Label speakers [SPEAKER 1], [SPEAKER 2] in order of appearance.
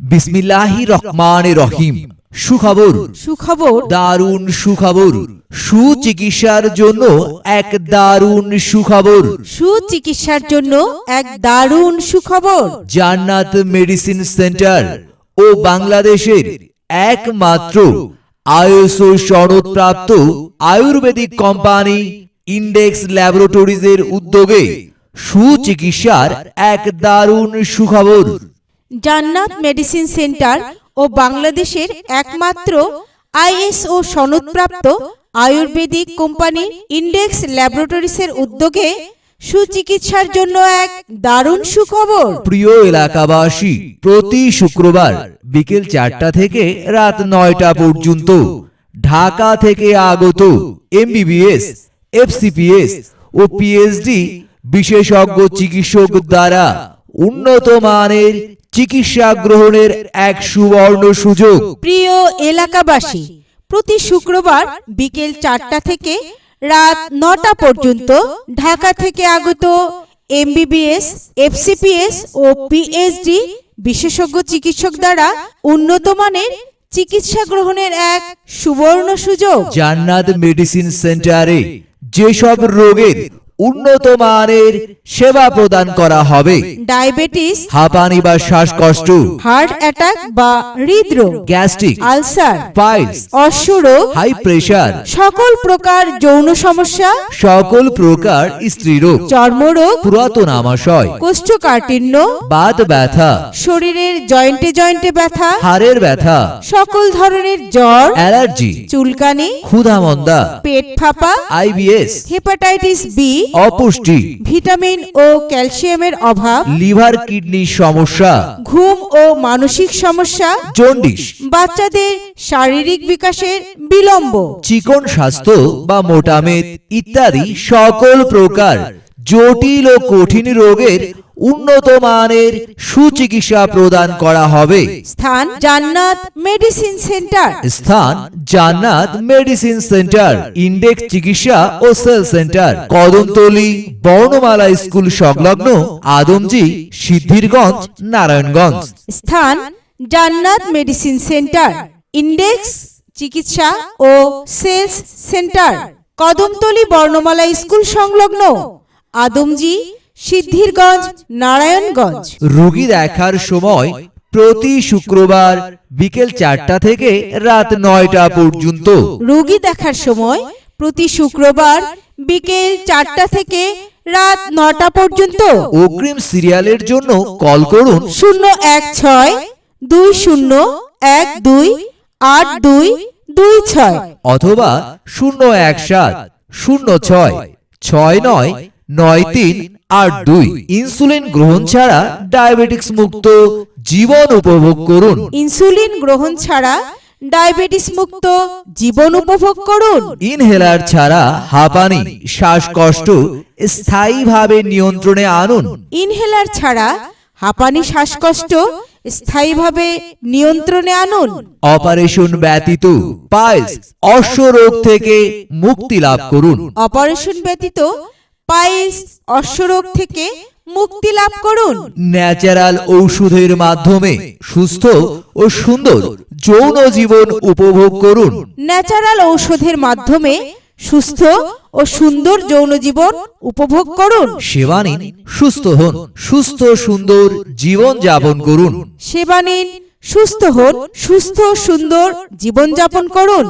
[SPEAKER 1] বিসমিল্লাহি রহমান রহিম। সুখবর।
[SPEAKER 2] সুখবর।
[SPEAKER 1] দারুণ সুখবর। সুচিকিৎসার জন্য এক দারুণ সুখবর।
[SPEAKER 2] সুচিকিৎসার জন্য এক দারুণ সুখবর।
[SPEAKER 1] জান্নাত মেডিসিন সেন্টার ও বাংলাদেশের একমাত্র আইএসও সনদপ্রাপ্ত আয়ুর্বেদিক কোম্পানি ইন্ডেক্স ল্যাবরেটরিজের উদ্যোগে সুচিকিৎসার এক দারুণ সুখবর।
[SPEAKER 2] জান্নাত মেডিসিন সেন্টার ও বাংলাদেশের একমাত্র আইএসও সনদপ্রাপ্ত আয়ুর্বেদিক কোম্পানি ইন্ডেক্স ল্যাবরেটরিসের উদ্যোগে সুচিকিৎসার জন্য এক দারুণ সুখবর।
[SPEAKER 1] প্রিয় এলাকাবাসী, প্রতি শুক্রবার বিকেল চারটা থেকে রাত নয়টা পর্যন্ত ঢাকা থেকে আগত এমবিবিএস, এফসিপিএস ও পিএইচডি বিশেষজ্ঞ চিকিৎসক দ্বারা উন্নত মানের চিকিৎসা গ্রহণের এক সুবর্ণ সুযোগ।
[SPEAKER 2] প্রিয় এলাকাবাসী প্রতি শুক্রবার বিকেল চারটা থেকে রাত নটা পর্যন্ত ঢাকা থেকে আগত এমবিবিএস এফসিপিএস ও পিএইচডি বিশেষজ্ঞ চিকিৎসক দ্বারা উন্নত মানের চিকিৎসা গ্রহণের এক সুবর্ণ সুযোগ।
[SPEAKER 1] জান্নাত মেডিসিন সেন্টারে যেসব রোগের উন্নত মানের সেবা প্রদান করা হবে।
[SPEAKER 2] ডায়াবেটিস
[SPEAKER 1] হাঁপানি বা শ্বাসকষ্ট
[SPEAKER 2] হার্ট অ্যাটাক বা হৃদরোগ
[SPEAKER 1] গ্যাস্ট্রিক
[SPEAKER 2] আলসার
[SPEAKER 1] পাইলস
[SPEAKER 2] অশ্বরোগ
[SPEAKER 1] হাই প্রেশার
[SPEAKER 2] সকল প্রকার যৌন সমস্যা
[SPEAKER 1] সকল প্রকার স্ত্রীরোগ
[SPEAKER 2] চর্মরোগ
[SPEAKER 1] পুরাতন আমাশয়
[SPEAKER 2] কোষ্ঠকাঠিন্য
[SPEAKER 1] বাত ব্যথা
[SPEAKER 2] শরীরের জয়েন্টে জয়েন্টে ব্যথা
[SPEAKER 1] হাড়ের ব্যথা
[SPEAKER 2] সকল ধরনের জ্বর
[SPEAKER 1] অ্যালার্জি
[SPEAKER 2] চুলকানি
[SPEAKER 1] ক্ষুধামন্দা
[SPEAKER 2] পেট ফাঁপা
[SPEAKER 1] আইবিএস
[SPEAKER 2] হেপাটাইটিস বি
[SPEAKER 1] অপুষ্টি
[SPEAKER 2] ভিটামিন ও ক্যালসিয়ামের অভাব
[SPEAKER 1] লিভার কিডনির সমস্যা
[SPEAKER 2] ঘুম ও মানসিক সমস্যা
[SPEAKER 1] জন্ডিস
[SPEAKER 2] বাচ্চাদের শারীরিক বিকাশের বিলম্ব
[SPEAKER 1] চিকন স্বাস্থ্য বা মোটামেদ ইত্যাদি সকল প্রকার জটিল ও কঠিন রোগের উন্নত মানের সুচিকিৎসা প্রদান করা হবে।
[SPEAKER 2] স্থান জান্নাত মেডিসিন সেন্টার।
[SPEAKER 1] স্থান জান্নাত মেডিসিন সেন্টার ইন্ডেক্স চিকিৎসা ও সেল সেন্টার কদমতলি বর্ণমালা স্কুল সংলগ্ন আদমজি সিদ্ধিরগঞ্জ নারায়ণগঞ্জ।
[SPEAKER 2] স্থান জান্নাত মেডিসিন সেন্টার ইন্ডেক্স চিকিৎসা ও সেলস সেন্টার কদমতলি বর্ণমালা স্কুল সংলগ্ন আদমজি সিদ্ধিরগঞ্জ নারায়ণগঞ্জ।
[SPEAKER 1] রোগী দেখার সময় প্রতি শুক্রবার বিকেল চারটা থেকে রাত নয়টা পর্যন্ত।
[SPEAKER 2] রোগী দেখার সময় প্রতি শুক্রবার বিকেল চারটা থেকে রাত নটা পর্যন্ত।
[SPEAKER 1] অগ্রিম সিরিয়ালের জন্য কল করুন।
[SPEAKER 2] শূন্য এক ছয় দুই শূন্য এক দুই আট দুই দুই ছয়।
[SPEAKER 1] অথবা শূন্য এক সাত শূন্য ছয় ছয় নয় নয় তিন আট দুই ইনসুলিন গ্রহণ ছাড়া ডায়াবেটিক্স মুক্ত জীবন উপভোগ করুন।
[SPEAKER 2] ইনসুলিন গ্রহণ ছাড়া ডায়াবেটিস মুক্ত জীবন উপভোগ করুন।
[SPEAKER 1] ইনহেলার ছাড়া হাঁপানি শ্বাসকষ্ট স্থায়ীভাবে নিয়ন্ত্রণে আনুন।
[SPEAKER 2] ইনহেলার ছাড়া হাঁপানি শ্বাসকষ্ট স্থায়ীভাবে নিয়ন্ত্রণে আনুন।
[SPEAKER 1] অপারেশন ব্যতীত পাইলস অশ্বরোগ থেকে মুক্তি লাভ করুন।
[SPEAKER 2] অপারেশন ব্যতীত পাইলস অশ্বরোগ থেকে মুক্তি লাভ করুন।
[SPEAKER 1] ন্যাচারাল ঔষধের মাধ্যমে সুস্থ ও সুন্দর যৌন জীবন উপভোগ করুন।
[SPEAKER 2] ন্যাচারাল ঔষধের মাধ্যমে সুস্থ ও সুন্দর যৌন জীবন উপভোগ করুন।
[SPEAKER 1] সেবা নিন সুস্থ হন সুস্থ সুন্দর জীবন যাপন করুন।
[SPEAKER 2] সেবা নিন সুস্থ হন সুস্থ সুন্দর জীবনযাপন করুন।